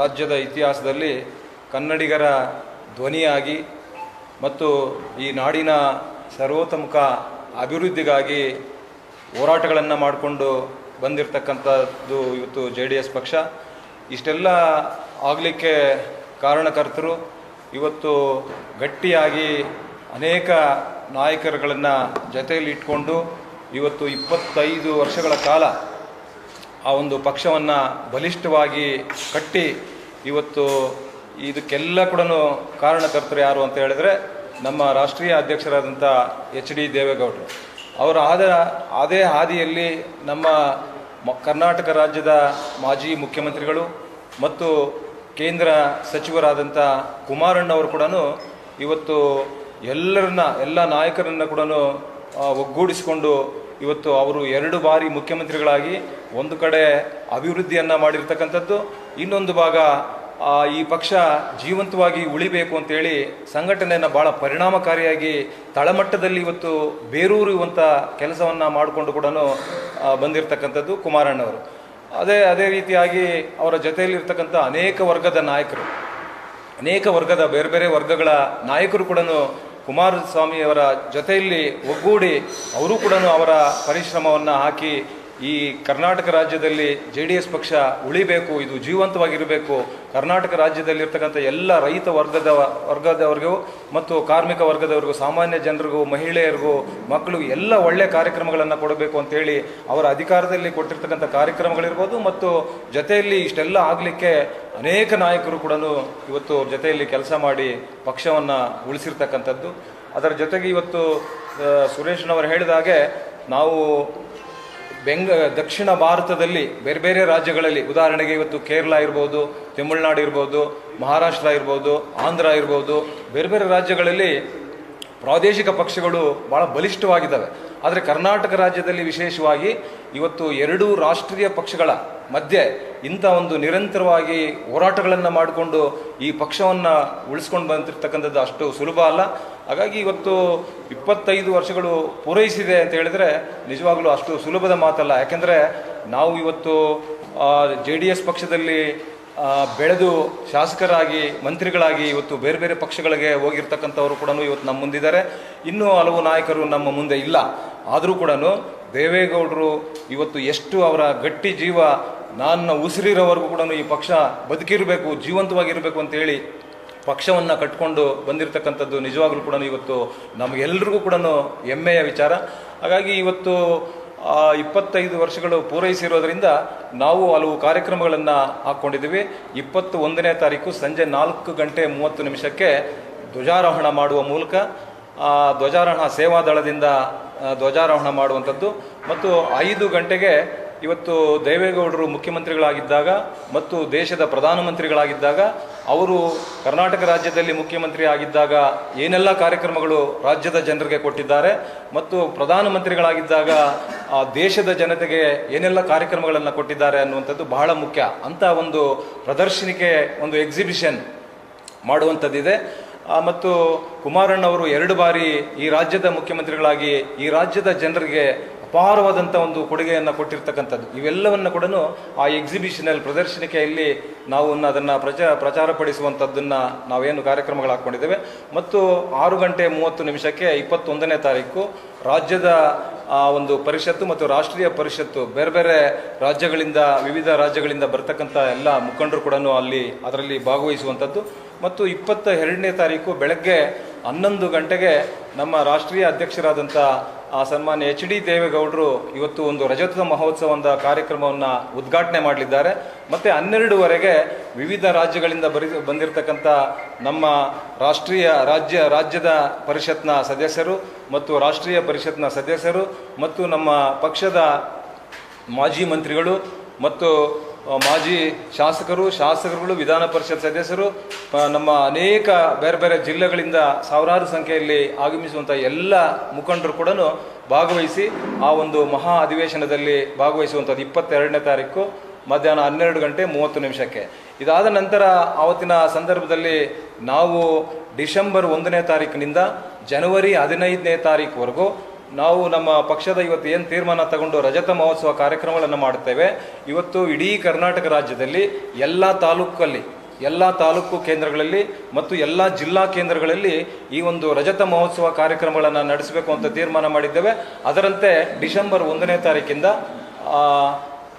ರಾಜ್ಯದ ಇತಿಹಾಸದಲ್ಲಿ ಕನ್ನಡಿಗರ ಧ್ವನಿಯಾಗಿ ಮತ್ತು ಈ ನಾಡಿನ ಸರ್ವೋತಮುಖ ಅಭಿವೃದ್ಧಿಗಾಗಿ ಹೋರಾಟಗಳನ್ನು ಮಾಡಿಕೊಂಡು ಬಂದಿರತಕ್ಕಂಥದ್ದು ಇವತ್ತು ಜೆ ಡಿ ಎಸ್ ಪಕ್ಷ. ಇಷ್ಟೆಲ್ಲ ಆಗಲಿಕ್ಕೆ ಕಾರಣಕರ್ತರು ಇವತ್ತು ಗಟ್ಟಿಯಾಗಿ ಅನೇಕ ನಾಯಕರುಗಳನ್ನು ಜೊತೆಯಲ್ಲಿ ಇಟ್ಕೊಂಡು ಇವತ್ತು ಇಪ್ಪತ್ತೈದು ವರ್ಷಗಳ ಕಾಲ ಆ ಒಂದು ಪಕ್ಷವನ್ನು ಬಲಿಷ್ಠವಾಗಿ ಕಟ್ಟಿ ಇವತ್ತು ಇದಕ್ಕೆಲ್ಲ ಕೂಡ ಕಾರಣಕರ್ತರು ಯಾರು ಅಂತ ಹೇಳಿದ್ರೆ ನಮ್ಮ ರಾಷ್ಟ್ರೀಯ ಅಧ್ಯಕ್ಷರಾದಂಥ ಎಚ್ ಡಿ ದೇವೇಗೌಡರು. ಅವರ ಆದ ಅದೇ ಹಾದಿಯಲ್ಲಿ ನಮ್ಮ ಮ- ಕರ್ನಾಟಕ ರಾಜ್ಯದ ಮಾಜಿ ಮುಖ್ಯಮಂತ್ರಿಗಳು ಮತ್ತು ಕೇಂದ್ರ ಸಚಿವರಾದಂಥ ಕುಮಾರಣ್ಣವರು ಕೂಡ ಇವತ್ತು ಎಲ್ಲರನ್ನ, ಎಲ್ಲ ನಾಯಕರನ್ನು ಕೂಡ ಒಗ್ಗೂಡಿಸಿಕೊಂಡು ಇವತ್ತು ಅವರು ಎರಡು ಬಾರಿ ಮುಖ್ಯಮಂತ್ರಿಗಳಾಗಿ ಒಂದು ಕಡೆ ಅಭಿವೃದ್ಧಿಯನ್ನು ಮಾಡಿರ್ತಕ್ಕಂಥದ್ದು, ಇನ್ನೊಂದು ಭಾಗ ಈ ಪಕ್ಷ ಜೀವಂತವಾಗಿ ಉಳಿಬೇಕು ಅಂತೇಳಿ ಸಂಘಟನೆಯನ್ನು ಭಾಳ ಪರಿಣಾಮಕಾರಿಯಾಗಿ ತಳಮಟ್ಟದಲ್ಲಿ ಇವತ್ತು ಬೇರೂರುವಂಥ ಕೆಲಸವನ್ನು ಮಾಡಿಕೊಂಡು ಕೂಡ ಬಂದಿರತಕ್ಕಂಥದ್ದು ಕುಮಾರಣ್ಣವರು. ಅದೇ ಅದೇ ರೀತಿಯಾಗಿ ಅವರ ಜೊತೆಯಲ್ಲಿರ್ತಕ್ಕಂಥ ಅನೇಕ ವರ್ಗದ ನಾಯಕರು, ಅನೇಕ ವರ್ಗದ ಬೇರೆ ಬೇರೆ ವರ್ಗಗಳ ನಾಯಕರು ಕೂಡ ಕುಮಾರಸ್ವಾಮಿಯವರ ಜೊತೆಯಲ್ಲಿ ಒಗ್ಗೂಡಿ ಅವರು ಕೂಡ ಅವರ ಪರಿಶ್ರಮವನ್ನು ಹಾಕಿ ಈ ಕರ್ನಾಟಕ ರಾಜ್ಯದಲ್ಲಿ ಜೆ ಡಿ ಎಸ್ ಪಕ್ಷ ಉಳಿಬೇಕು, ಇದು ಜೀವಂತವಾಗಿರಬೇಕು. ಕರ್ನಾಟಕ ರಾಜ್ಯದಲ್ಲಿರ್ತಕ್ಕಂಥ ಎಲ್ಲ ರೈತ ವರ್ಗದ ವರ್ಗದವರಿಗೂ ಮತ್ತು ಕಾರ್ಮಿಕ ವರ್ಗದವರಿಗೂ, ಸಾಮಾನ್ಯ ಜನರಿಗೂ, ಮಹಿಳೆಯರಿಗೂ ಮಕ್ಕಳು ಎಲ್ಲ ಒಳ್ಳೆಯ ಕಾರ್ಯಕ್ರಮಗಳನ್ನು ಕೊಡಬೇಕು ಅಂತೇಳಿ ಅವರ ಅಧಿಕಾರದಲ್ಲಿ ಕೊಟ್ಟಿರ್ತಕ್ಕಂಥ ಕಾರ್ಯಕ್ರಮಗಳಿರ್ಬೋದು ಮತ್ತು ಜೊತೆಯಲ್ಲಿ ಇಷ್ಟೆಲ್ಲ ಆಗಲಿಕ್ಕೆ ಅನೇಕ ನಾಯಕರು ಕೂಡ ಇವತ್ತು ಅವ್ರ ಜೊತೆಯಲ್ಲಿ ಕೆಲಸ ಮಾಡಿ ಪಕ್ಷವನ್ನು ಉಳಿಸಿರ್ತಕ್ಕಂಥದ್ದು. ಅದರ ಜೊತೆಗೆ ಇವತ್ತು ಸುರೇಶ್ನವರು ಹೇಳಿದ ಹಾಗೆ ನಾವು ಬೆಂಗ ದಕ್ಷಿಣ ಭಾರತದಲ್ಲಿ ಬೇರೆ ಬೇರೆ ರಾಜ್ಯಗಳಲ್ಲಿ, ಉದಾಹರಣೆಗೆ ಇವತ್ತು ಕೇರಳ ಇರ್ಬೋದು, ತಮಿಳುನಾಡು ಇರ್ಬೋದು, ಮಹಾರಾಷ್ಟ್ರ ಇರ್ಬೋದು, ಆಂಧ್ರ ಇರ್ಬೋದು, ಬೇರೆ ಬೇರೆ ರಾಜ್ಯಗಳಲ್ಲಿ ಪ್ರಾದೇಶಿಕ ಪಕ್ಷಗಳು ಭಾಳ ಬಲಿಷ್ಠವಾಗಿದ್ದಾವೆ. ಆದರೆ ಕರ್ನಾಟಕ ರಾಜ್ಯದಲ್ಲಿ ವಿಶೇಷವಾಗಿ ಇವತ್ತು ಎರಡೂ ರಾಷ್ಟ್ರೀಯ ಪಕ್ಷಗಳ ಮಧ್ಯೆ ಇಂಥ ಒಂದು ನಿರಂತರವಾಗಿ ಹೋರಾಟಗಳನ್ನು ಮಾಡಿಕೊಂಡು ಈ ಪಕ್ಷವನ್ನು ಉಳಿಸ್ಕೊಂಡು ಬಂದಿರತಕ್ಕಂಥದ್ದು ಅಷ್ಟು ಸುಲಭ ಅಲ್ಲ. ಹಾಗಾಗಿ ಇವತ್ತು ಇಪ್ಪತ್ತೈದು ವರ್ಷಗಳು ಪೂರೈಸಿದೆ ಅಂತ ಹೇಳಿದ್ರೆ ನಿಜವಾಗಲೂ ಅಷ್ಟು ಸುಲಭದ ಮಾತಲ್ಲ. ಯಾಕೆಂದರೆ ನಾವು ಇವತ್ತು ಜೆ ಡಿ ಎಸ್ ಪಕ್ಷದಲ್ಲಿ ಬೆಳೆದು ಶಾಸಕರಾಗಿ, ಮಂತ್ರಿಗಳಾಗಿ ಇವತ್ತು ಬೇರೆ ಬೇರೆ ಪಕ್ಷಗಳಿಗೆ ಹೋಗಿರ್ತಕ್ಕಂಥವರು ಕೂಡ ಇವತ್ತು ನಮ್ಮ ಮುಂದಿದ್ದಾರೆ. ಇನ್ನೂ ಹಲವು ನಾಯಕರು ನಮ್ಮ ಮುಂದೆ ಇಲ್ಲ. ಆದರೂ ಕೂಡ ದೇವೇಗೌಡರು ಇವತ್ತು ಎಷ್ಟು ಅವರ ಗಟ್ಟಿ ಜೀವ ನನ್ನ ಉಸಿರಿರೋವರೆಗೂ ಕೂಡ ಈ ಪಕ್ಷ ಬದುಕಿರಬೇಕು, ಜೀವಂತವಾಗಿರಬೇಕು ಅಂತೇಳಿ ಪಕ್ಷವನ್ನು ಕಟ್ಕೊಂಡು ಬಂದಿರತಕ್ಕಂಥದ್ದು ನಿಜವಾಗ್ಲೂ ಕೂಡ ಇವತ್ತು ನಮಗೆಲ್ರಿಗೂ ಕೂಡ ಹೆಮ್ಮೆಯ ವಿಚಾರ. ಹಾಗಾಗಿ ಇವತ್ತು ಇಪ್ಪತ್ತೈದು ವರ್ಷಗಳು ಪೂರೈಸಿರೋದರಿಂದ ನಾವು ಹಲವು ಕಾರ್ಯಕ್ರಮಗಳನ್ನು ಹಾಕ್ಕೊಂಡಿದ್ದೀವಿ. ಇಪ್ಪತ್ತು ಒಂದನೇ ತಾರೀಕು ಸಂಜೆ ನಾಲ್ಕು ಗಂಟೆ ಮೂವತ್ತು ನಿಮಿಷಕ್ಕೆ ಧ್ವಜಾರೋಹಣ ಮಾಡುವ ಮೂಲಕ ಧ್ವಜಾರೋಹಣ ಸೇವಾದಳದಿಂದ ಧ್ವಜಾರೋಹಣ ಮಾಡುವಂಥದ್ದು. ಮತ್ತು ಐದು ಗಂಟೆಗೆ ಇವತ್ತು ದೇವೇಗೌಡರು ಮುಖ್ಯಮಂತ್ರಿಗಳಾಗಿದ್ದಾಗ ಮತ್ತು ದೇಶದ ಪ್ರಧಾನಮಂತ್ರಿಗಳಾಗಿದ್ದಾಗ, ಅವರು ಕರ್ನಾಟಕ ರಾಜ್ಯದಲ್ಲಿ ಮುಖ್ಯಮಂತ್ರಿ ಆಗಿದ್ದಾಗ ಏನೆಲ್ಲ ಕಾರ್ಯಕ್ರಮಗಳು ರಾಜ್ಯದ ಜನರಿಗೆ ಕೊಟ್ಟಿದ್ದಾರೆ, ಮತ್ತು ಪ್ರಧಾನಮಂತ್ರಿಗಳಾಗಿದ್ದಾಗ ಆ, ದೇಶದ ಜನತೆಗೆ ಏನೆಲ್ಲ ಕಾರ್ಯಕ್ರಮಗಳನ್ನು ಕೊಟ್ಟಿದ್ದಾರೆ ಅನ್ನುವಂಥದ್ದು ಬಹಳ ಮುಖ್ಯ. ಅಂತ ಒಂದು ಪ್ರದರ್ಶನಕ್ಕೆ ಒಂದು ಎಕ್ಸಿಬಿಷನ್ ಮಾಡುವಂಥದ್ದಿದೆ. ಮತ್ತು ಕುಮಾರಣ್ಣವರು ಎರಡು ಬಾರಿ ಈ ರಾಜ್ಯದ ಮುಖ್ಯಮಂತ್ರಿಗಳಾಗಿ ಈ ರಾಜ್ಯದ ಜನರಿಗೆ ಅಪಾರವಾದಂಥ ಒಂದು ಕೊಡುಗೆಯನ್ನು ಕೊಟ್ಟಿರ್ತಕ್ಕಂಥದ್ದು. ಇವೆಲ್ಲವನ್ನು ಕೂಡ ಆ ಎಕ್ಸಿಬಿಷನಲ್ಲಿ ಪ್ರದರ್ಶನಿಕೆಯಲ್ಲಿ ನಾವು ಅದನ್ನು ಪ್ರಚ ಪ್ರಚಾರಪಡಿಸುವಂಥದ್ದನ್ನು ನಾವೇನು ಕಾರ್ಯಕ್ರಮಗಳು ಹಾಕ್ಕೊಂಡಿದ್ದೇವೆ. ಮತ್ತು ಆರು ಗಂಟೆ ಮೂವತ್ತು ನಿಮಿಷಕ್ಕೆ ಇಪ್ಪತ್ತೊಂದನೇ ತಾರೀಕು ರಾಜ್ಯದ, ಆ, ಒಂದು ಪರಿಷತ್ತು ಮತ್ತು ರಾಷ್ಟ್ರೀಯ ಪರಿಷತ್ತು ಬೇರೆ ಬೇರೆ ರಾಜ್ಯಗಳಿಂದ, ವಿವಿಧ ರಾಜ್ಯಗಳಿಂದ ಬರ್ತಕ್ಕಂಥ ಎಲ್ಲ ಮುಖಂಡರು ಕೂಡ ಅಲ್ಲಿ, ಅದರಲ್ಲಿ ಭಾಗವಹಿಸುವಂಥದ್ದು ಮತ್ತು ಇಪ್ಪತ್ತ ಎರಡನೇ ತಾರೀಕು ಬೆಳಗ್ಗೆ ಹನ್ನೊಂದು ಗಂಟೆಗೆ ನಮ್ಮ ರಾಷ್ಟ್ರೀಯ ಅಧ್ಯಕ್ಷರಾದಂಥ ಸನ್ಮಾನ್ಯ ಎಚ್ ಡಿ ದೇವೇಗೌಡರು ಇವತ್ತು ಒಂದು ರಜತ ಮಹೋತ್ಸವದ ಕಾರ್ಯಕ್ರಮವನ್ನು ಉದ್ಘಾಟನೆ ಮಾಡಲಿದ್ದಾರೆ. ಮತ್ತು ಹನ್ನೆರಡುವರೆಗೆ ವಿವಿಧ ರಾಜ್ಯಗಳಿಂದ ಬರಿ ಬಂದಿರತಕ್ಕಂಥ ನಮ್ಮ ರಾಷ್ಟ್ರೀಯ ರಾಜ್ಯ ರಾಜ್ಯದ ಪರಿಷತ್ನ ಸದಸ್ಯರು ಮತ್ತು ರಾಷ್ಟ್ರೀಯ ಪರಿಷತ್ನ ಸದಸ್ಯರು ಮತ್ತು ನಮ್ಮ ಪಕ್ಷದ ಮಾಜಿ ಮಂತ್ರಿಗಳು ಮತ್ತು ಆ, ಮಾಜಿ ಶಾಸಕರು, ಶಾಸಕರುಗಳು, ವಿಧಾನ ಪರಿಷತ್ ಸದಸ್ಯರು ನಮ್ಮ ಅನೇಕ ಬೇರೆ ಬೇರೆ ಜಿಲ್ಲೆಗಳಿಂದ ಸಾವಿರಾರು ಸಂಖ್ಯೆಯಲ್ಲಿ ಆಗಮಿಸುವಂಥ ಎಲ್ಲ ಮುಖಂಡರು ಕೂಡ ಭಾಗವಹಿಸಿ ಆ ಒಂದು ಮಹಾ ಅಧಿವೇಶನದಲ್ಲಿ ಭಾಗವಹಿಸುವಂಥದ್ದು ಇಪ್ಪತ್ತೆರಡನೇ ತಾರೀಕು ಮಧ್ಯಾಹ್ನ ಹನ್ನೆರಡು ಗಂಟೆ ಮೂವತ್ತು ನಿಮಿಷಕ್ಕೆ. ಇದಾದ ನಂತರ ಆವತ್ತಿನ ಸಂದರ್ಭದಲ್ಲಿ ನಾವು ಡಿಸೆಂಬರ್ ಒಂದನೇ ತಾರೀಕಿನಿಂದ ಜನವರಿ ಹದಿನೈದನೇ ತಾರೀಕುವರೆಗೂ ನಾವು ನಮ್ಮ ಪಕ್ಷದ ಇವತ್ತು ಏನು ತೀರ್ಮಾನ ತಗೊಂಡು ರಜತ ಮಹೋತ್ಸವ ಕಾರ್ಯಕ್ರಮಗಳನ್ನು ಮಾಡುತ್ತೇವೆ, ಇವತ್ತು ಇಡೀ ಕರ್ನಾಟಕ ರಾಜ್ಯದಲ್ಲಿ ಎಲ್ಲ ತಾಲೂಕಲ್ಲಿ, ಎಲ್ಲ ತಾಲೂಕು ಕೇಂದ್ರಗಳಲ್ಲಿ ಮತ್ತು ಎಲ್ಲ ಜಿಲ್ಲಾ ಕೇಂದ್ರಗಳಲ್ಲಿ ಈ ಒಂದು ರಜತ ಮಹೋತ್ಸವ ಕಾರ್ಯಕ್ರಮಗಳನ್ನು ನಡೆಸಬೇಕು ಅಂತ ತೀರ್ಮಾನ ಮಾಡಿದ್ದೇವೆ. ಅದರಂತೆ ಡಿಸೆಂಬರ್ ಒಂದನೇ ತಾರೀಕಿಂದ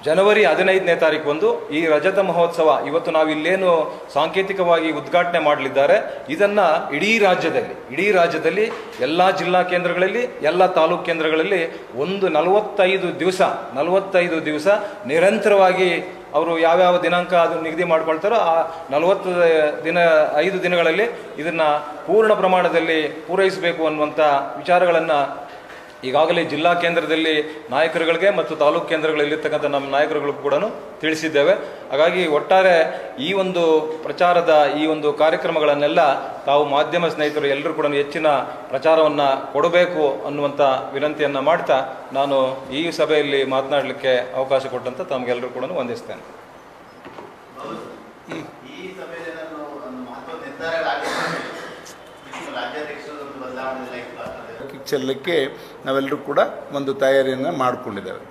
ಜನವರಿ ಹದಿನೈದನೇ ತಾರೀಕು ಒಂದು ಈ ರಜತ ಮಹೋತ್ಸವ ಇವತ್ತು ನಾವು ಇಲ್ಲೇನು ಸಾಂಕೇತಿಕವಾಗಿ ಉದ್ಘಾಟನೆ ಮಾಡಲಿದ್ದಾರೆ, ಇದನ್ನ ಇಡೀ ರಾಜ್ಯದಲ್ಲಿ ಇಡೀ ರಾಜ್ಯದಲ್ಲಿ ಎಲ್ಲ ಜಿಲ್ಲಾ ಕೇಂದ್ರಗಳಲ್ಲಿ, ಎಲ್ಲ ತಾಲೂಕು ಕೇಂದ್ರಗಳಲ್ಲಿ ಒಂದು ನಲವತ್ತೈದು ದಿವಸ ನಲವತ್ತೈದು ದಿವಸ ನಿರಂತರವಾಗಿ ಅವರು ಯಾವ್ಯಾವ ದಿನಾಂಕ ಅದು ನಿಗದಿ ಮಾಡ್ಕೊಳ್ತಾರೋ ಆ ನಲವತ್ತು ದಿನ, ಐದು ದಿನಗಳಲ್ಲಿ ಇದನ್ನ ಪೂರ್ಣ ಪ್ರಮಾಣದಲ್ಲಿ ಪೂರೈಸಬೇಕು ಅನ್ನುವಂಥ ವಿಚಾರಗಳನ್ನು ಈಗಾಗಲೇ ಜಿಲ್ಲಾ ಕೇಂದ್ರದಲ್ಲಿ ನಾಯಕರುಗಳಿಗೆ ಮತ್ತು ತಾಲೂಕು ಕೇಂದ್ರಗಳಲ್ಲಿರ್ತಕ್ಕಂಥ ನಮ್ಮ ನಾಯಕರುಗಳು ಕೂಡ ತಿಳಿಸಿದ್ದೇವೆ. ಹಾಗಾಗಿ ಒಟ್ಟಾರೆ ಈ ಒಂದು ಪ್ರಚಾರದ ಈ ಒಂದು ಕಾರ್ಯಕ್ರಮಗಳನ್ನೆಲ್ಲ ತಾವು ಮಾಧ್ಯಮ ಸ್ನೇಹಿತರು ಎಲ್ಲರೂ ಕೂಡ ಹೆಚ್ಚಿನ ಪ್ರಚಾರವನ್ನು ಕೊಡಬೇಕು ಅನ್ನುವಂಥ ವಿನಂತಿಯನ್ನು ಮಾಡ್ತಾ ನಾನು ಈ ಸಭೆಯಲ್ಲಿ ಮಾತನಾಡಲಿಕ್ಕೆ ಅವಕಾಶ ಕೊಟ್ಟಂತ ತಮಗೆಲ್ಲರೂ ಕೂಡ ವಂದಿಸ್ತೇನೆ. ಚೆಲ್ಲಕ್ಕೆ ನಾವೆಲ್ಲರೂ ಕೂಡ ಒಂದು ತಯಾರಿಯನ್ನು ಮಾಡಿಕೊಂಡಿದ್ದೇವೆ.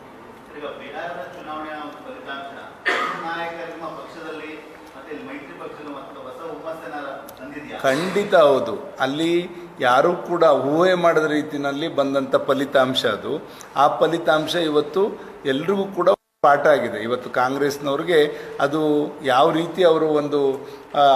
ಖಂಡಿತ ಹೌದು. ಅಲ್ಲಿ ಯಾರೂ ಕೂಡ ಊಹೆ ಮಾಡಿದ ರೀತಿಯಲ್ಲಿ ಬಂದಂಥ ಫಲಿತಾಂಶ ಅದು. ಆ ಫಲಿತಾಂಶ ಇವತ್ತು ಎಲ್ರಿಗೂ ಕೂಡ ಪಾಠ ಆಗಿದೆ. ಇವತ್ತು ಕಾಂಗ್ರೆಸ್ನವ್ರಿಗೆ ಅದು ಯಾವ ರೀತಿ ಅವರು ಒಂದು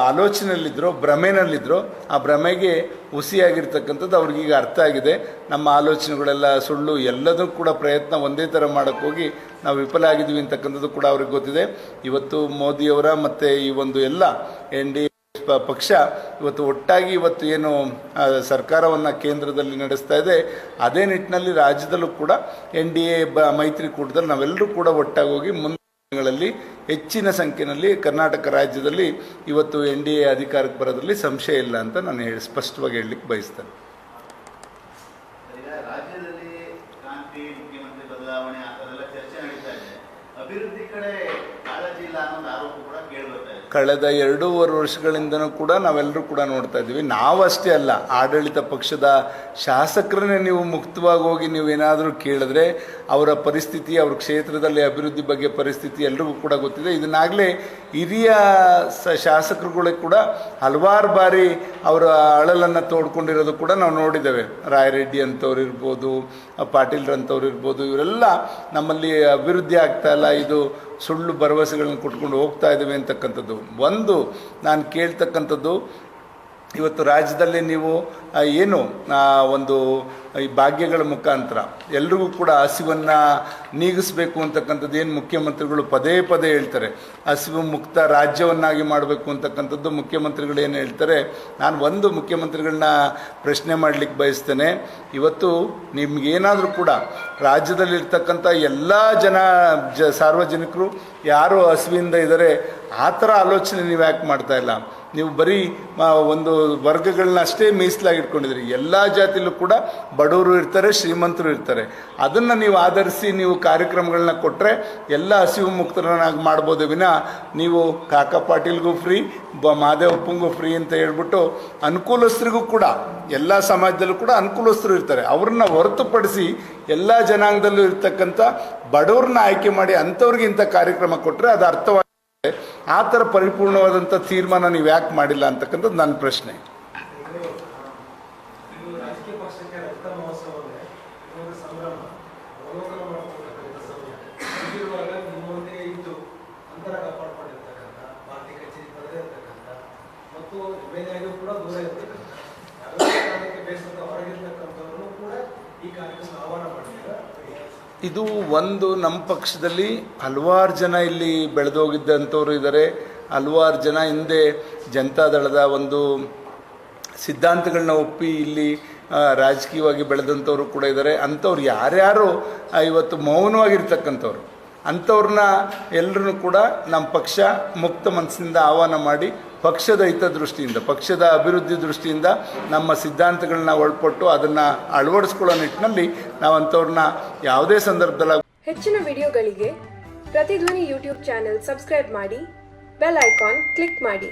ಆಲೋಚನೆಯಲ್ಲಿದ್ದರು ಭ್ರಮೆನಲ್ಲಿದ್ದರೋ ಆ ಭ್ರಮೆಗೆ ಹುಸಿಯಾಗಿರ್ತಕ್ಕಂಥದ್ದು ಅವ್ರಿಗೀಗ ಅರ್ಥ ಆಗಿದೆ. ನಮ್ಮ ಆಲೋಚನೆಗಳೆಲ್ಲ ಸುಳ್ಳು ಎಲ್ಲದೂ ಕೂಡ ಪ್ರಯತ್ನ ಒಂದೇ ಥರ ಮಾಡೋಕ್ಕೋಗಿ ನಾವು ವಿಫಲ ಆಗಿದ್ದೀವಿ ಅಂತಕ್ಕಂಥದ್ದು ಕೂಡ ಅವ್ರಿಗೆ ಗೊತ್ತಿದೆ. ಇವತ್ತು ಮೋದಿಯವರ ಮತ್ತು ಈ ಒಂದು ಎಲ್ಲ ಎನ್ ಡಿ ಪಕ್ಷ ಇವತ್ತು ಒಟ್ಟಾಗಿ ಇವತ್ತು ಏನು ಸರ್ಕಾರವನ್ನು ಕೇಂದ್ರದಲ್ಲಿ ನಡೆಸ್ತಾ ಇದೆ. ಅದೇ ನಿಟ್ಟಿನಲ್ಲಿ ರಾಜ್ಯದಲ್ಲೂ ಕೂಡ ಎನ್ ಡಿ ಎ, ಬ ಮೈತ್ರಿಕೂಟದಲ್ಲಿ ನಾವೆಲ್ಲರೂ ಕೂಡ ಒಟ್ಟಾಗಿ ಹೋಗಿ ಮುಂದಿನಗಳಲ್ಲಿ ದಿನಗಳಲ್ಲಿ ಹೆಚ್ಚಿನ ಸಂಖ್ಯೆಯಲ್ಲಿ ಕರ್ನಾಟಕ ರಾಜ್ಯದಲ್ಲಿ ಇವತ್ತು ಎನ್ ಡಿ ಎ ಅಧಿಕಾರಕ್ಕೆ ಬರೋದ್ರಲ್ಲಿ ಸಂಶಯ ಇಲ್ಲ ಅಂತ ನಾನು ಹೇಳಿ, ಸ್ಪಷ್ಟವಾಗಿ ಹೇಳಲಿಕ್ಕೆ ಬಯಸ್ತೇನೆ ಈಗ ರಾಜ್ಯದಲ್ಲಿ ಕ್ರಾಂತಿ ಮುಖ್ಯಮಂತ್ರಿ ಬದಲಾವಣೆ ಆ ಥರ ಎಲ್ಲ ಚರ್ಚೆ ನಡೀತಾ ಇದೆ ಅಭಿವೃದ್ಧಿ ಕಡೆ ಕಾಳಜಿ ಇಲ್ಲ ಅನ್ನೋ ಒಂದು ಆರೋಪ ಕೂಡ ಕೇಳಿ ಬರ್ತಾ ಇದೆ ಕಳೆದ ಎರಡೂವರೆ ವರ್ಷಗಳಿಂದನೂ ಕೂಡ ನಾವೆಲ್ಲರೂ ಕೂಡ ನೋಡ್ತಾ ಇದ್ದೀವಿ. ನಾವಷ್ಟೇ ಅಲ್ಲ, ಆಡಳಿತ ಪಕ್ಷದ ಶಾಸಕರನ್ನೇ ನೀವು ಮುಕ್ತವಾಗಿ ಹೋಗಿ ನೀವು ಏನಾದರೂ ಕೇಳಿದ್ರೆ ಅವರ ಪರಿಸ್ಥಿತಿ, ಅವ್ರ ಕ್ಷೇತ್ರದಲ್ಲಿ ಅಭಿವೃದ್ಧಿ ಬಗ್ಗೆ ಪರಿಸ್ಥಿತಿ ಎಲ್ರಿಗೂ ಕೂಡ ಗೊತ್ತಿದೆ. ಇದನ್ನಾಗಲೇ ಹಿರಿಯ ಸ ಶಾಸಕರುಗಳಿಗೆ ಕೂಡ ಹಲವಾರು ಬಾರಿ ಅವರ ಅಳಲನ್ನು ತೋಡ್ಕೊಂಡಿರೋದು ಕೂಡ ನಾವು ನೋಡಿದ್ದೇವೆ. ರಾಯರೆಡ್ಡಿ ಅಂಥವ್ರು ಇರ್ಬೋದು ಪಾಟೀಲ್ರಂಥವ್ರು ಇರ್ಬೋದು, ಇವರೆಲ್ಲ ನಮ್ಮಲ್ಲಿ ಅಭಿವೃದ್ಧಿ ಆಗ್ತಾ ಇಲ್ಲ, ಇದು ಸುಳ್ಳು ಭರವಸೆಗಳನ್ನು ಕೊಟ್ಕೊಂಡು ಹೋಗ್ತಾ ಇದ್ದೇವೆ ಅಂತಕ್ಕಂಥದ್ದು. ಒಂದು, ನಾನು ಕೇಳ್ತಕ್ಕಂಥದ್ದು ಇವತ್ತು ರಾಜ್ಯದಲ್ಲಿ ನೀವು ಏನು ಒಂದು, ಈ ಭಾಗ್ಯಗಳ ಮುಖಾಂತರ ಎಲ್ರಿಗೂ ಕೂಡ ಹಸಿವನ್ನು ನೀಗಿಸಬೇಕು ಅಂತಕ್ಕಂಥದ್ದು ಏನು ಮುಖ್ಯಮಂತ್ರಿಗಳು ಪದೇ ಪದೇ ಹೇಳ್ತಾರೆ. ಹಸಿವು ಮುಕ್ತ ರಾಜ್ಯವನ್ನಾಗಿ ಮಾಡಬೇಕು ಅಂತಕ್ಕಂಥದ್ದು ಮುಖ್ಯಮಂತ್ರಿಗಳು ಏನು ಹೇಳ್ತಾರೆ, ನಾನು ಒಂದು ಮುಖ್ಯಮಂತ್ರಿಗಳನ್ನ ಪ್ರಶ್ನೆ ಮಾಡಲಿಕ್ಕೆ ಬಯಸ್ತೇನೆ. ಇವತ್ತು ನಿಮಗೇನಾದರೂ ಕೂಡ ರಾಜ್ಯದಲ್ಲಿರ್ತಕ್ಕಂಥ ಎಲ್ಲ ಜನ, ಜ, ಸಾರ್ವಜನಿಕರು ಯಾರು ಹಸಿವಿಂದ ಇದ್ದಾರೆ ಆ ಥರ ಆಲೋಚನೆ ನೀವು ಯಾಕೆ ಮಾಡ್ತಾ ಇಲ್ಲ? ನೀವು ಬರೀ ಒಂದು ವರ್ಗಗಳನ್ನ ಅಷ್ಟೇ ಮೀಸಲಾಗಿ ಇಟ್ಕೊಂಡಿದ್ದೀರಿ ಎಲ್ಲ ಜಾತಿಲೂ ಕೂಡ ಬಡವರು ಇರ್ತಾರೆ, ಶ್ರೀಮಂತರು ಇರ್ತಾರೆ. ಅದನ್ನು ನೀವು ಆಧರಿಸಿ ನೀವು ಕಾರ್ಯಕ್ರಮಗಳನ್ನ ಕೊಟ್ಟರೆ ಎಲ್ಲ ಹಸಿವು ಮುಕ್ತರನ್ನಾಗಿ ಮಾಡ್ಬೋದು ವಿನ ನೀವು ಕಾಕಾ ಪಾಟೀಲ್ಗೂ ಫ್ರೀ ಬ ಮಾದೇವಪ್ಪಂಗೂ ಫ್ರೀ ಅಂತ ಹೇಳ್ಬಿಟ್ಟು ಅನುಕೂಲಸ್ಥರಿಗೂ ಕೂಡ, ಎಲ್ಲ ಸಮಾಜದಲ್ಲೂ ಕೂಡ ಅನುಕೂಲಸ್ಥರು ಇರ್ತಾರೆ. ಅವ್ರನ್ನ ಹೊರತುಪಡಿಸಿ ಎಲ್ಲ ಜನಾಂಗದಲ್ಲೂ ಇರ್ತಕ್ಕಂಥ ಬಡವ್ರನ್ನ ಆಯ್ಕೆ ಮಾಡಿ ಅಂಥವ್ರಿಗೆ ಇಂಥ ಕಾರ್ಯಕ್ರಮ ಕೊಟ್ಟರೆ ಅದು ಅರ್ಥವಾಗಿ ಆ ಥರ ಪರಿಪೂರ್ಣವಾದಂಥ ತೀರ್ಮಾನ ನೀವು ಯಾಕೆ ಮಾಡಿಲ್ಲ ಅಂತಕ್ಕಂಥದ್ದು ನನ್ನ ಪ್ರಶ್ನೆ. ಇದು ಒಂದು ನಮ್ಮ ಪಕ್ಷದಲ್ಲಿ ಹಲವಾರು ಜನ ಇಲ್ಲಿ ಬೆಳೆದೋಗಿದ್ದಂಥವ್ರು ಇದ್ದಾರೆ. ಹಲವಾರು ಜನ ಹಿಂದೆ ಜನತಾದಳದ ಒಂದು ಸಿದ್ಧಾಂತಗಳನ್ನ ಒಪ್ಪಿ ಇಲ್ಲಿ ರಾಜಕೀಯವಾಗಿ ಬೆಳೆದಂಥವ್ರು ಕೂಡ ಇದ್ದಾರೆ. ಅಂಥವ್ರು ಯಾರ್ಯಾರು ಇವತ್ತು ಮೌನವಾಗಿರ್ತಕ್ಕಂಥವ್ರು ಅಂಥವ್ರನ್ನ ಎಲ್ಲರೂ ಕೂಡ ನಮ್ಮ ಪಕ್ಷ ಮುಕ್ತ ಮನಸ್ಸಿಂದ ಆಹ್ವಾನ ಮಾಡಿ ಪಕ್ಷದ ಹಿತದೃಷ್ಟಿಯಿಂದ, ಪಕ್ಷದ ಅಭಿವೃದ್ಧಿ ದೃಷ್ಟಿಯಿಂದ ನಮ್ಮ ಸಿದ್ಧಾಂತಗಳನ್ನ ಒಳಪಟ್ಟು ಅದನ್ನು ಅಳವಡಿಸ್ಕೊಳ್ಳೋ ನಿಟ್ಟಿನಲ್ಲಿ ನಾವು ಅಂಥವ್ರನ್ನ ಯಾವುದೇ ಸಂದರ್ಭದಲ್ಲಿ ಹೆಚ್ಚಿನ ವಿಡಿಯೋಗಳಿಗೆ ಪ್ರತಿಧ್ವನಿ ಯೂಟ್ಯೂಬ್ ಚಾನೆಲ್ ಸಬ್ಸ್ಕ್ರೈಬ್ ಮಾಡಿ, ಬೆಲ್ ಐಕಾನ್ ಕ್ಲಿಕ್ ಮಾಡಿ.